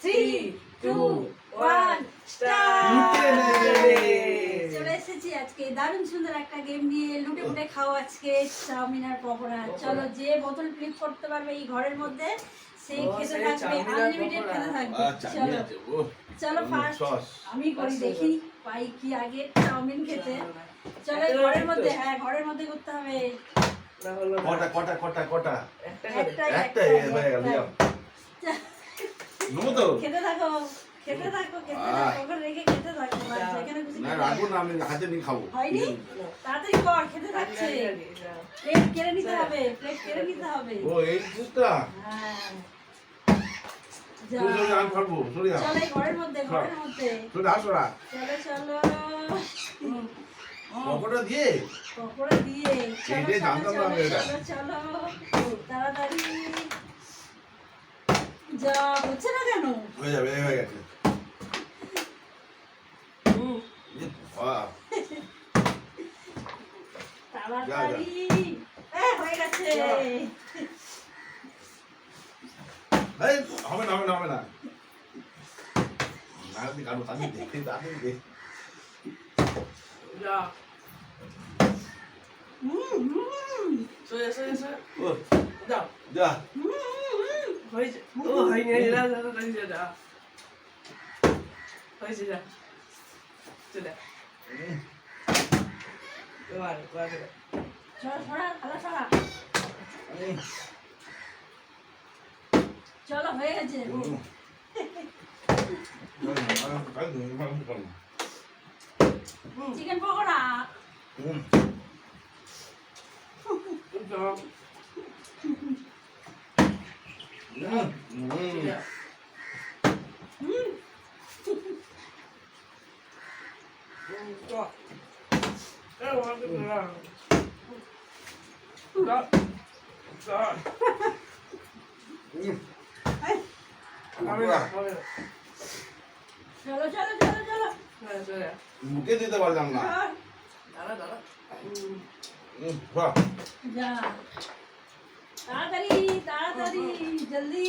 Three two one লুটে চলে এসেছি আজকে। দারুণ সুন্দর একটা গেম নিয়ে লুটে ফুটে খাও আজকে চাউমিন আর পকোড়া। চলো যে বোতল ফ্লিপ করতে পারবে এই ঘরের মধ্যে সে ও, খেতে থাকবে আনলিমিটেড খেতে থাকবে। চলো। চলো ফার্স্ট আমি করি আচ্ছা, দেখি পাই কি আগে চাউমিন খেতে। চলো ঘরের মধ্যে হ্যাঁ ঘরের মধ্যে করতে হবে। কটা কটা কটা কটা? একটা করে। একটাই একটাই একটাই, হয়ে গেল একটাই। যাও নেব তো খেতে থাকো খেতে থাকো খেতে থাকো ওখানে রেখে খেতে থাকো না রাখব না আমি হাতে নিয়ে খাব হয়নি তাড়াতাড়ি কর খেতে থাকছে। প্লেট কেড়ে নিতে হবে প্লেট কেড়ে নিতে হবে ও এই হ্যাঁ আমি চলো ঘরের মধ্যে ঘরের মধ্যে আসো চলো চলো পকোড়া দিয়ে পকোড়া দিয়ে চলো। চলো চলো তাড়াতাড়ি যা হচ্ছে না কেন হয়ে যাবে হয়ে গেছে। তাড়াতাড়ি হয়ে গেছে যা। হবে না হবে না হবে না আপনি কারও তাড়াতাড়ি দে তাড়াতাড়ি দে যা। হুম হুম সোজা, সোজা, সোজা। ও যাও। যা হয়েছে। ও, হয়নি, হয়নি, যা, যা, যা, যা, যা। হয়েছে, যা। চলে। এবার, এবার, এবার। সরা সরা খালা সরা উম, চলো হয়ে গেছে উম। হুম, চিকেন পকোড়া উম, যা, উম, উম। যা। হুম হুম, যা। এ, ওখান থেকে যা। যা। যা। উম, হবে না, হবে না। চলো চলো চলো চলো হ্যাঁ, চলে। মুখে দিতে পারলাম না আর দাঁড়া, দাঁড়া। হুম, উম, বাহ, যা তাড়াতাড়ি তাড়াতাড়ি জলদি।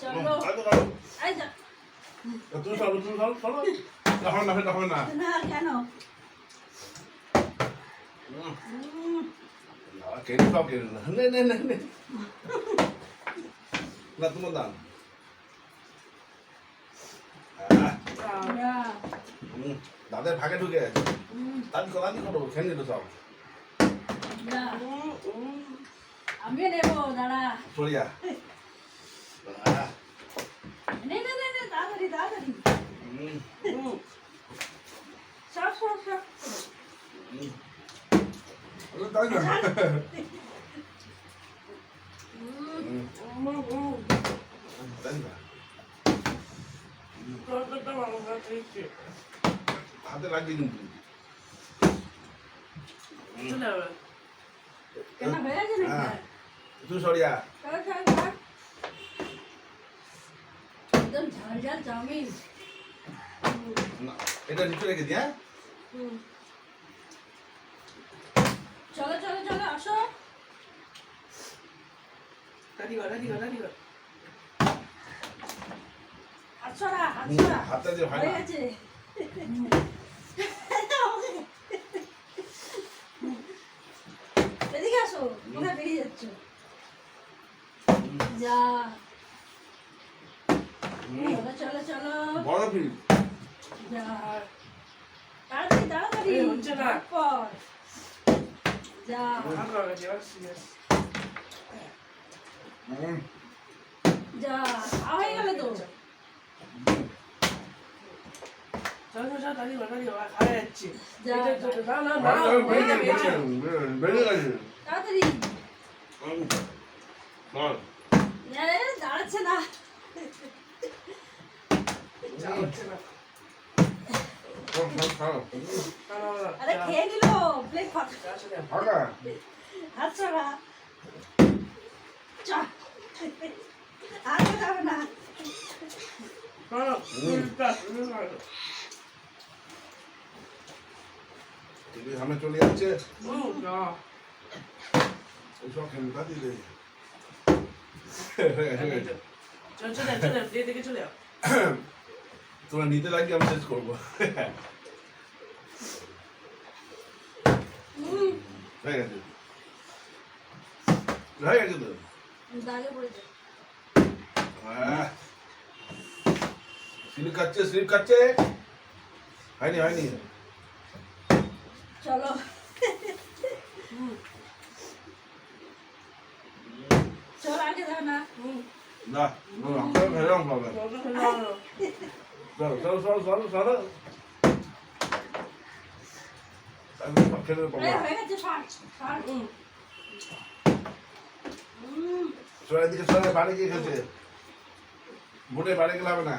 চলো। আই যা। তুমি না, না, না। না কেন সব কেটে দাও। নে, নে, নে, নে। তোমার দাদের ভাগে ঢুকে দাদি করো দাদি করো খেয়ে নিল সব। আমিও নেব দাঁড়া সরিয়া নে নে নে তাড়াতাড়ি তাড়াতাড়ি সব সব সব। হাতে লাগিয়ে কিন্তু চলে যাবে। কেন হয়ে গেছে নাকি হ্যাঁ। তুই সরিয়া চলো চলো চলো একদম ঝাল ঝাল চাউমিন না, এটা নিচে রেখে দি হ্যাঁ হুম। চলো চলো চলো আসো দাদি ঘর, দাদি ঘর, দাদি ঘর। আচ্ছরা হুম, আচ্ছরা হাতটা দিয়ে হয় হয়ে না কোথায় বেরিয়ে যাচ্ছ। যা। চলো চলো চলো। বড় ফিল যা। তাড়াতাড়ি তাড়াতাড়ি। হচ্ছে না। পর যা। হয়ে। যা। খাওয়া হয়ে গেল তো বড় গেছে, তাড়াতাড়ি। দাঁড়াচ্ছে না। আরে খেয়ে নিল প্লেট? হাত ছড়া চা। আর যাবে না। এদিকে সামনে চলে যাচ্ছে। হুম, যা। ওই সব খেলতা দিয়ে দে এই যে, চল চলে আয়, চলে আয়, দিয়ে দেখে চলে আয়। তোমরা নিতে লাগি আমি শেষ করব হুম, হয়ে গেছে হয়ে গেছে তো দাগে পড়েছে আহ। স্লিপ খাচ্ছে স্লিপ খাচ্ছে হয়নি হয়নি চলো সবাই দিকে সবাই বাড়ি গিয়ে খেলছে বোটে বাড়ি গেলে হবে না।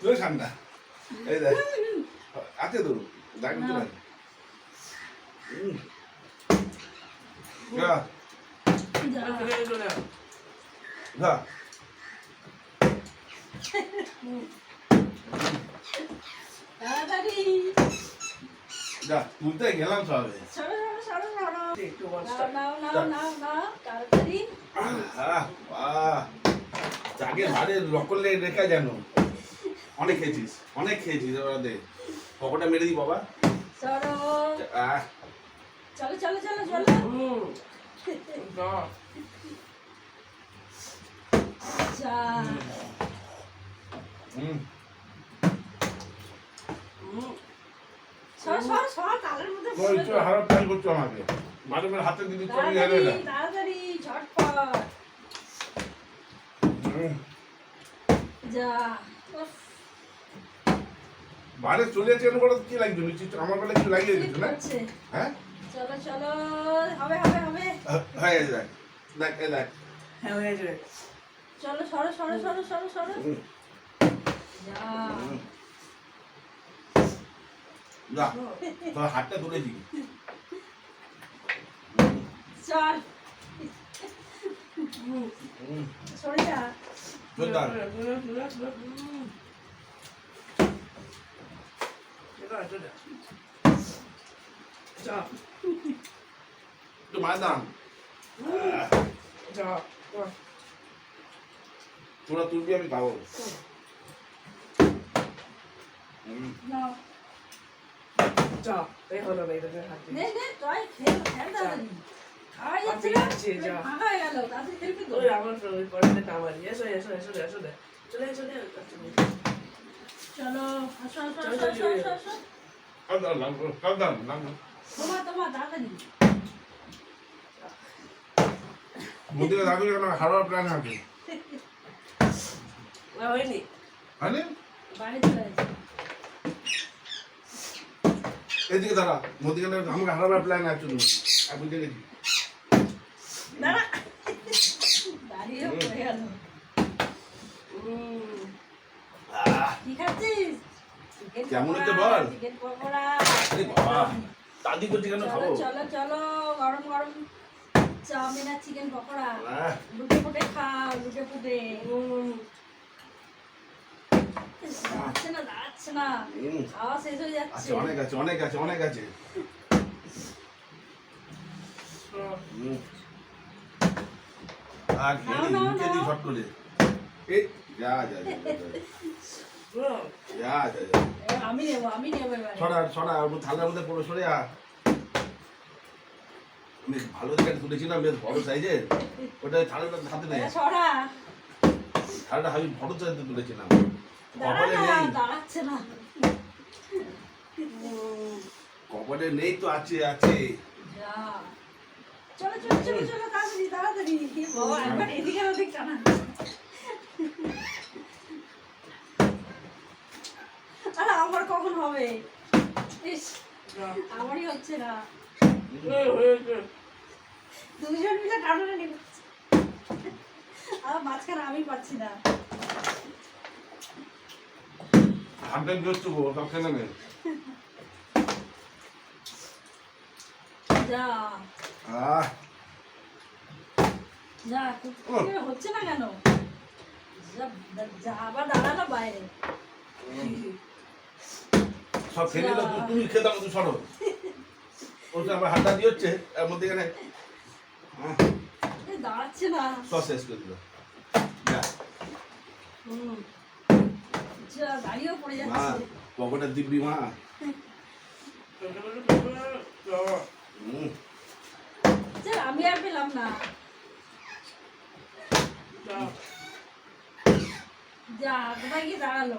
তুই ঠান্ডা এই দেখ। আছে তো দেখ তো ভাই তাড়াতাড়ি। তুলতে গেলাম সবে। সরো সরো সরো সরো। দে, একটু one নাও step. নাও নাও নাও নাও তাড়াতাড়ি। আহ, বাহ। আগে ভারে রকলে রেখা যেন। অনেক খেয়েছিস অনেক খেয়েছিস ওরা দে। পকোটা মেরে দি বাবা। চলো চলো চলো চলো। হুম, হাতে দিদি তাড়াতাড়ি ঝটপট। যা। বাইরে চলে যাচ্ছে কেন বলো? কি লাগছে? নিশ্চিত আমার বেলা কি লাগিয়ে দিচ্ছে না? হ্যাঁ? চলো চলো হবে হবে হবে। হয়ে গেছে দেখ দেখ এই দেখ। হ্যাঁ, হয়ে যাবে। চলো সরো সরো সরো সরো সরো। হুম, যা হুম। যা। তোর হাতটা চল। সরে যা। জোরদার চলে, চলে, চলে, চলে। হুম, চলে আয়, চলে আয়। যা, একটু মায়ের দাম। তোরা তুলবি আমি খাব যা, এই হলো এটাকে হাত। নে নে তুই খেল খেল তাড়াতাড়ি খাওয়া যাচ্ছে যা। হয়ে গেল তাড়াতাড়ি খেলবি তো ওই আমার ওই পরেরটা আমার। এসো, এসো, এসো, এসো। চলে আয়, চলে আয়, চলে আসো আসো আসো আসো আসো। আসো তোমার তোমার তাড়াতাড়ি কেন? প্ল্যান আছে। না, হয়নি। হয়নি? বাড়ি চলে এদিকে দাঁড়া মধ্যিখানে আমাকে হারাবার প্ল্যান আছে তুমি। আর বুঝতে দাঁড়া। দাঁড়িয়ে পড়ে গেল হুম, আহ, কি খাচ্ছিস কেমন হচ্ছে বল? চিকেন পকোড়া। দাদি করছি কেন? খাব। চলো চলো গরম গরম চাউমিন আর চিকেন পকোড়া। লুটে ফুটে খাও লুটে ফুটে হুম, দাঁড়াচ্ছে না দাঁড়াচ্ছে না। খাওয়া শেষ হয়ে যাচ্ছে। অনেক আছে অনেক আছে অনেক আছে। আর দিই নাও। করে। এই যা যা। আমি নেব আমি নেব ছড়া ছড়া থালার মধ্যে পড়ে সরে আ বেশ ভালো দেখে তুলেছিলাম বেশ বড় সাইজের ওটা থালাটা হাতে নেই। ছড়া থালাটা আমি বড় সাইজে তুলেছিলাম। কপালে নেই। দাঁড়াচ্ছে না। কপালে নেই তো আছে আছে। চলো চলো চলো চলো তাড়াতাড়ি তাড়াতাড়ি। বাবা একবার এদিকে ওদিক টানা আরে আমার কখন হবে? ইস আমারই হচ্ছে না। দুজন মিলে টানাটা নিব আর মাঝখানে আমি পাচ্ছি না। সব খেলে নেই যা। আহ। যা হচ্ছে না কেন? যা যা আবার দাঁড়ানো বাইরে। সব খেলে নিলো তুমি খেতাম তুই সরো। ওটা আমার হাতটা দিয়ে হচ্ছে এর মধ্যে এখানে এ, দাঁড়াচ্ছে না। সব শেষ করে দিল। হুম। যা দাঁড়িয়েও পড়ে মা যাচ্ছে। পকেটের দিব্যি মা। আমি আর পেলাম না। যা কোথায় গিয়ে দাঁড়াল?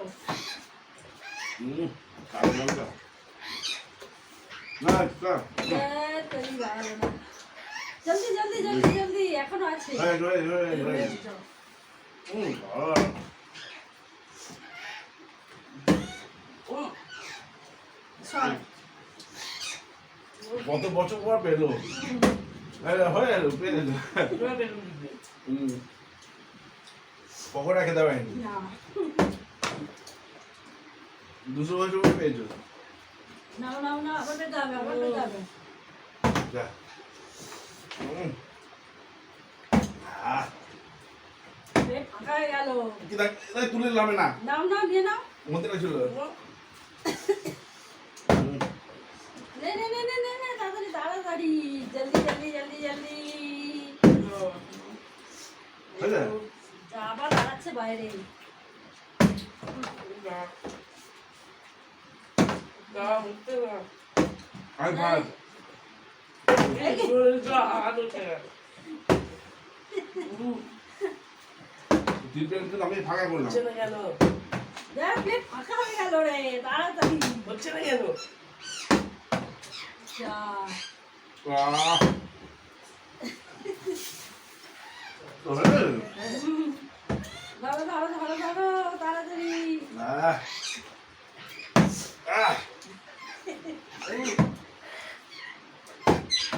হুম। জলদি কত বছর পর পেল হ্যাঁ, গেল হুম পকোড়া খেতে পারিনি দুশো বছর পর পেয়েছ। নাও নাও না আবার পেতে হবে আবার পেতে হবে। যা। হয়ে তুলে না। নাও নাও নিয়ে নাও। মধ্যে ছিল নে নে নে নে নে নে তাড়াতাড়ি তাড়াতাড়ি জলদি জলদি জলদি জলদি। আবার দাঁড়াচ্ছে বাইরে। আমি ভাত আমি ফাঁকা করলাম ফাঁকা হয়ে গেল রে তাড়াতাড়ি হচ্ছে না। হ্যাঁ। ধরো ধরো ধরো ধরো তাড়াতাড়ি আহ। আহ।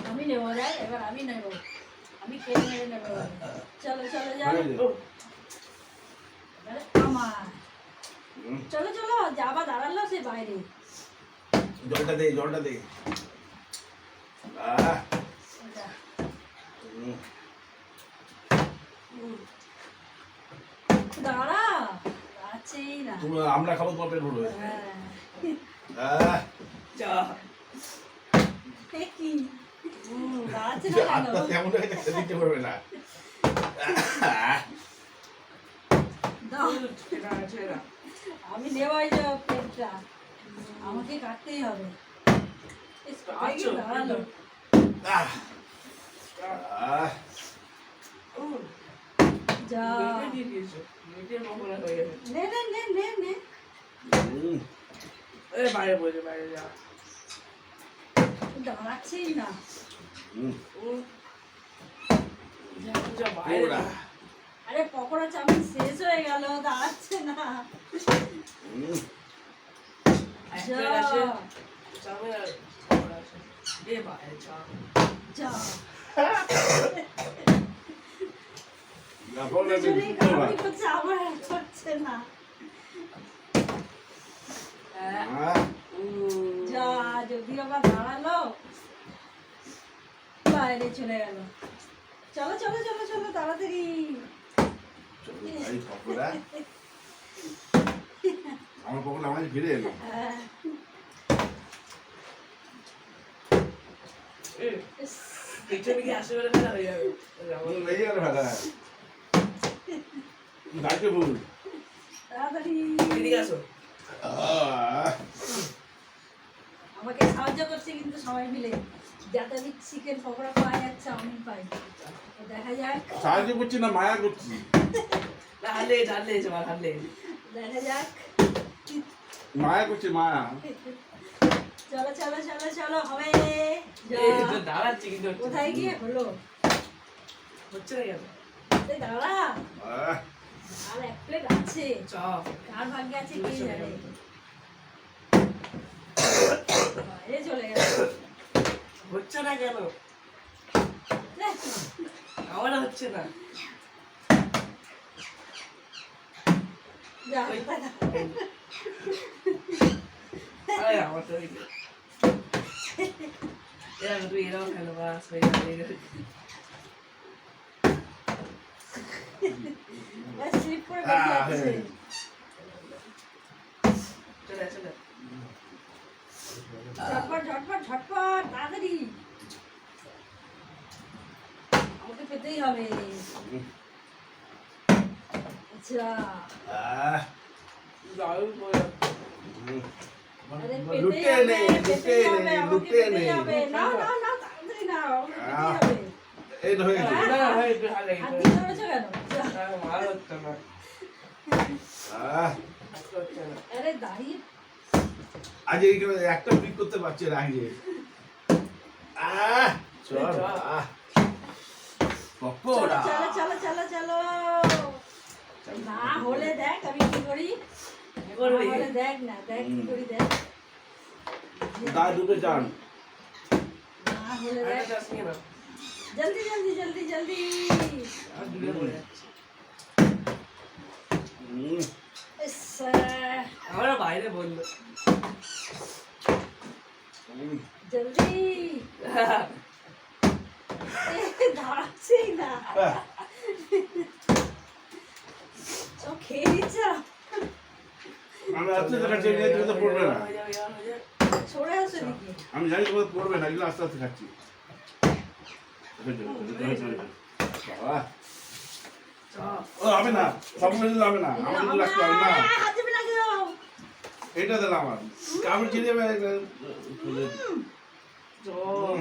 আমি নেব দেখ এবার আমি নেব। আমি কেটে মেরে নেব। চলো চলো আমার। চলো চলো যাবা দাঁড়াল সে বাইরে। জলটা দে জলটা দে। দাঁড়া। আছেই না। তুমি আমরা খাব তোমার পেট ভরবে। হ্যাঁ। যা। কি? কেন তেমন হয়ে গেছে, দিতে পারবে না। আমি নেওয়াই যাও পেটটা। আমাকে কাটতেই হবে। বাইরে বসে বাইরে যা দাঁড়াচ্ছেই না। হুম, যা বাইরে। আরে পকোড়া চাউমিন শেষ হয়ে গেল দাঁড়াচ্ছে না। হ্যাঁ। যা যদি আবার দাঁড়াল বাইরে চলে গেল। চলো চলো চলো চলো তাড়াতাড়ি। আমার পকোড়া আমার ফিরে এলো। আমাকে সাহায্য করছে কিন্তু সবাই মিলে। যাতে চিকেন পকোড়া পাই আর চাউমিন পাই। দেখা যাক। সাহায্য করছি না মায়া করছি? হারলে হারলে এসে হারলে। দেখা যাক। মায়া করছি মায়া। চলো চলো চলো চলো হবে। যা। দাঁড়াচ্ছে কিন্তু কোথায় গিয়ে হলো? হচ্ছে না কেন? দাঁড়া। আর এক প্লেট আছে। চ কার ভাগ্যে আছে কে জানে বাইরে চলে গেল হচ্ছে না কেন আমার হচ্ছে না আমার তো এরকম তুই এরকম খেলো বাস হয়ে। চলে চলে ঝটপট তাড়াতাড়ি আমাকে পেতেই হবে আচ্ছা লুটে নে লুটে নে লুটে নে তাড়াতাড়ি। এই না একটু হালে আরে দাঁড়িয়ে। আজ এই একটা পিক করতে পারছে না আহ। চল। আহ। পকোড়া। চলো চলো চলো চলো না হলে দেখ আমি কি করি? কি করবি? না হলে দেখ না দেখ কি করি দেখ। দা দুটো চান। না হলে দেখ। যাস নিয়ে না জলদি জলদি জলদি জলদি। আর দূরে পড়ে যাচ্ছে হুম, ইস, আহ, আমরা বাইরে বলল। জলদি। দাঁড়াচ্ছেই না। ও খেয়ে নিচ্ছ আমি আস্তে আস্তে খাচ্ছি তো পড়বে না। হয়ে হয়ে দিকে আমি জানি তোমার পড়বে না এগুলো আস্তে আস্তে খাচ্ছি। হবে না সব মিলে হবে না কিন্তু রাখতে হবে না। কেউ এটা দিলাম আমার কামড় চিনে চল।